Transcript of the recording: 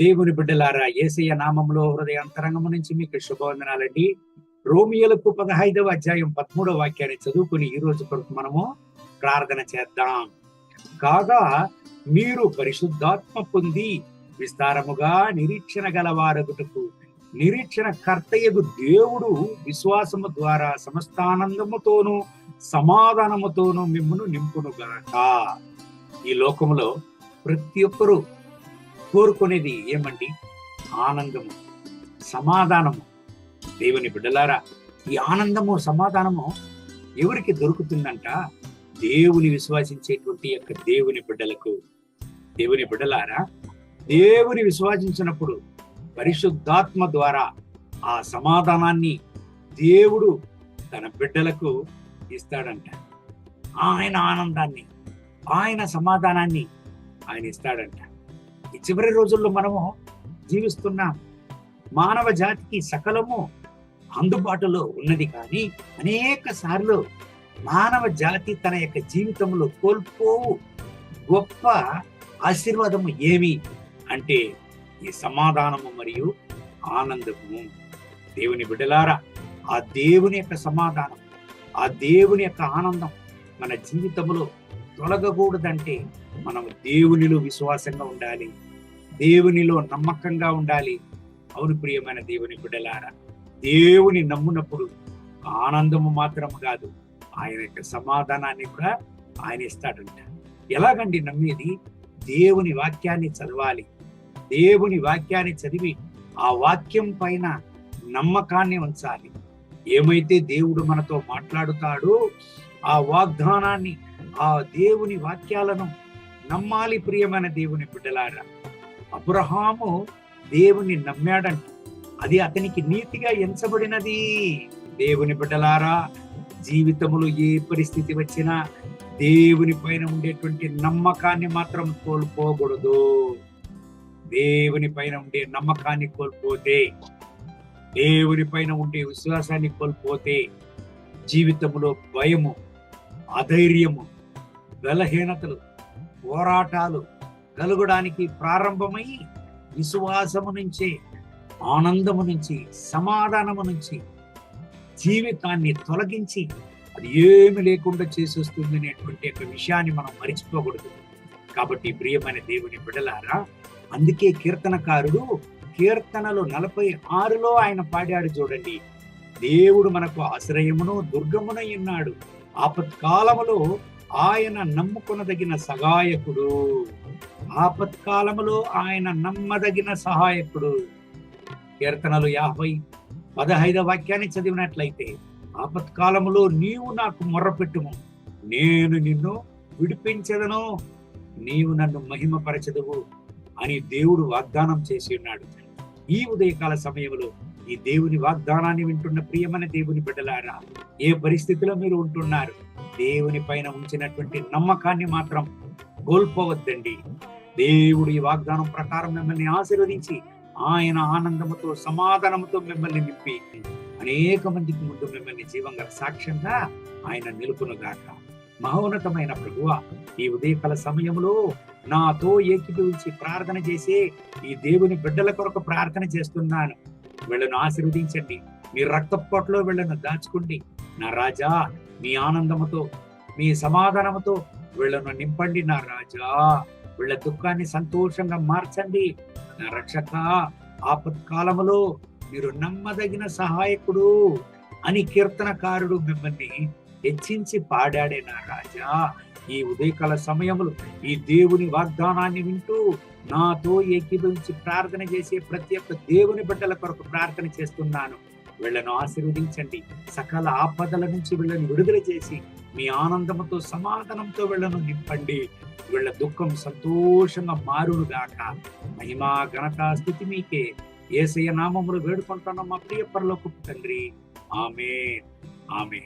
దేవుని బిడ్డలారా ఏసయ్య నామంలో హృదయ అంతరంగము నుంచి మీకు శుభవందనాలండి. రోమియోలకు పదహైదవ అధ్యాయం పదమూడవ వాక్యాన్ని చదువుకుని ఈ రోజు కొరకు మనము ప్రార్థన చేద్దాం. కాగా మీరు పరిశుద్ధాత్మ పొంది విస్తారముగా నిరీక్షణ గలవారగుటకు నిరీక్షణ కర్తయ్యకు దేవుడు విశ్వాసము ద్వారా సమస్తానందముతోనూ సమాధానముతోనూ మిమ్మను నింపునుగాక. ఈ లోకములో ప్రతి ఒక్కరూ కోరుకునేది ఏమండి? ఆనందము సమాధానము. దేవుని బిడ్డలారా ఈ ఆనందము సమాధానము ఎవరికి దొరుకుతుందంట? దేవుని విశ్వాసించేటువంటి యొక్క దేవుని బిడ్డలకు. దేవుని బిడ్డలారా దేవుని విశ్వాసించినప్పుడు పరిశుద్ధాత్మ ద్వారా ఆ సమాధానాన్ని దేవుడు తన బిడ్డలకు ఇస్తాడంట. ఆయన ఆనందాన్ని ఆయన సమాధానాన్ని ఆయన ఇస్తాడంట. ఈ చివరి రోజుల్లో మనము జీవిస్తున్నాం మానవ జాతికి సకలము అందుబాటులో ఉన్నది కానీ అనేక సార్లు మానవ జాతి తన యొక్క జీవితంలో కోల్పోవు. గొప్ప ఆశీర్వాదము ఏమి అంటే ఈ సమాధానము మరియు ఆనందము. దేవుని బిడ్డలారా ఆ దేవుని యొక్క సమాధానం ఆ దేవుని యొక్క ఆనందం మన జీవితంలో తొలగకూడదంటే మనం దేవునిలో విశ్వాసంగా ఉండాలి. దేవునిలో నమ్మకంగా ఉండాలి. అవును ప్రియమైన దేవుని బిడ్డలారా దేవుని నమ్మునప్పుడు ఆనందము మాత్రం కాదు ఆయన యొక్క సమాధానాన్ని కూడా ఆయన ఇస్తాడంట. ఎలాగండి నమ్మేది? దేవుని వాక్యాన్ని చదవాలి. దేవుని వాక్యాన్ని చదివి ఆ వాక్యం పైన నమ్మకాన్ని ఉంచాలి. ఏమైతే దేవుడు మనతో మాట్లాడుతాడో ఆ వాగ్దానాన్ని ఆ దేవుని వాక్యాలను నమ్మాలి ప్రియమైన దేవుని బిడ్డలారా. అబ్రహాము దేవుని నమ్మాడంట. అది అతనికి నీతిగా ఎంచబడినది. దేవుని బిడ్డలారా జీవితములో ఏ పరిస్థితి వచ్చినా దేవుని పైన ఉండేటువంటి నమ్మకాన్ని మాత్రం కోల్పోకూడదు. దేవుని పైన ఉండే నమ్మకాన్ని కోల్పోతే దేవుని పైన ఉండే విశ్వాసాన్ని కోల్పోతే జీవితంలో భయము అధైర్యము బలహీనతలు పోరాటాలు కలగడానికి ప్రారంభమై విశ్వాసము నుంచి ఆనందము నుంచి సమాధానము నుంచి జీవితాన్ని తొలగించి అది ఏమి లేకుండా చేసేస్తుంది అనేటువంటి ఒక విషయాన్ని మనం మరిచిపోకూడదు. కాబట్టి ప్రియమైన దేవుని బిడలారా అందుకే కీర్తనకారుడు కీర్తనలు నలభై ఆరులో ఆయన పాడాడు చూడండి. దేవుడు మనకు ఆశ్రయమును దుర్గమునై ఉన్నాడు. ఆపత్కాలములో ఆయన నమ్ముకొనదగిన సహాయకుడు. ఆపత్కాలములో ఆయన నమ్మదగిన సహాయకుడు. కీర్తనలు యాభై పదహైదవ వాక్యాన్ని చదివినట్లయితే ఆపత్కాలములో నీవు నాకు మొర్రపెట్టుము. నేను నిన్ను విడిపించదను. నీవు నన్ను మహిమపరచదువు అని దేవుడు వాగ్దానం చేసి ఉన్నాడు. ఈ ఉదయకాల సమయంలో ఈ దేవుని వాగ్దానాన్ని వింటున్న ప్రియమైన దేవుని బిడ్డలారా ఏ పరిస్థితిలో మీరు ఉంటున్నారు? దేవుని పైన ఉంచినటువంటి నమ్మకాన్ని మాత్రం కోల్పోవద్దండి. దేవుడు ఈ వాగ్దానం ప్రకారం మిమ్మల్ని ఆశీర్వదించి ఆయన ఆనందముతో సమాధానముతో మిమ్మల్ని నింపి అనేక మందికి ముందు మిమ్మల్ని జీవంగా సాక్ష్యంగా ఆయన నిలుపునుగాక మహోన్నతమైన ప్రభువ ఈ ఉదయకాల సమయంలో నాతో ఏకీభవించి ప్రార్థన చేసే ఈ దేవుని బిడ్డల కొరకు ప్రార్థన చేస్తున్నాను. వీళ్ళను ఆశీర్వదించండి. మీ రక్తపోట్లో వీళ్ళను దాచుకోండి. నా రాజా మీ ఆనందముతో మీ సమాధానముతో వీళ్ళను నింపండి నా రాజా. వీళ్ళ దుఃఖాన్ని సంతోషంగా మార్చండి. నా రక్షక ఆపత్కాలములో మీరు నమ్మదగిన సహాయకుడు అని కీర్తనకారుడు మిమ్మల్ని హెచ్చించి పాడాడే నా రాజా. ఈ ఉదయకాల సమయములు ఈ దేవుని వాగ్దానాన్ని వింటూ నాతో ఏకీభవించి ప్రార్థన చేసే ప్రతి ఒక్క దేవుని బిడ్డల కొరకు ప్రార్థన చేస్తున్నాను. వీళ్ళను ఆశీర్వదించండి. సకల ఆపదల నుంచి వీళ్ళని విడుదల చేసి మీ ఆనందంతో సమాధానంతో వీళ్ళను నింపండి. వీళ్ళ దుఃఖం సంతోషంగా మారును గాక మహిమా ఘనత స్థితి మీకే ఏసయ్య నామములు వేడుకుంటున్నాం మా ప్రియ పరలోకపు తండ్రి. ఆమె ఆమె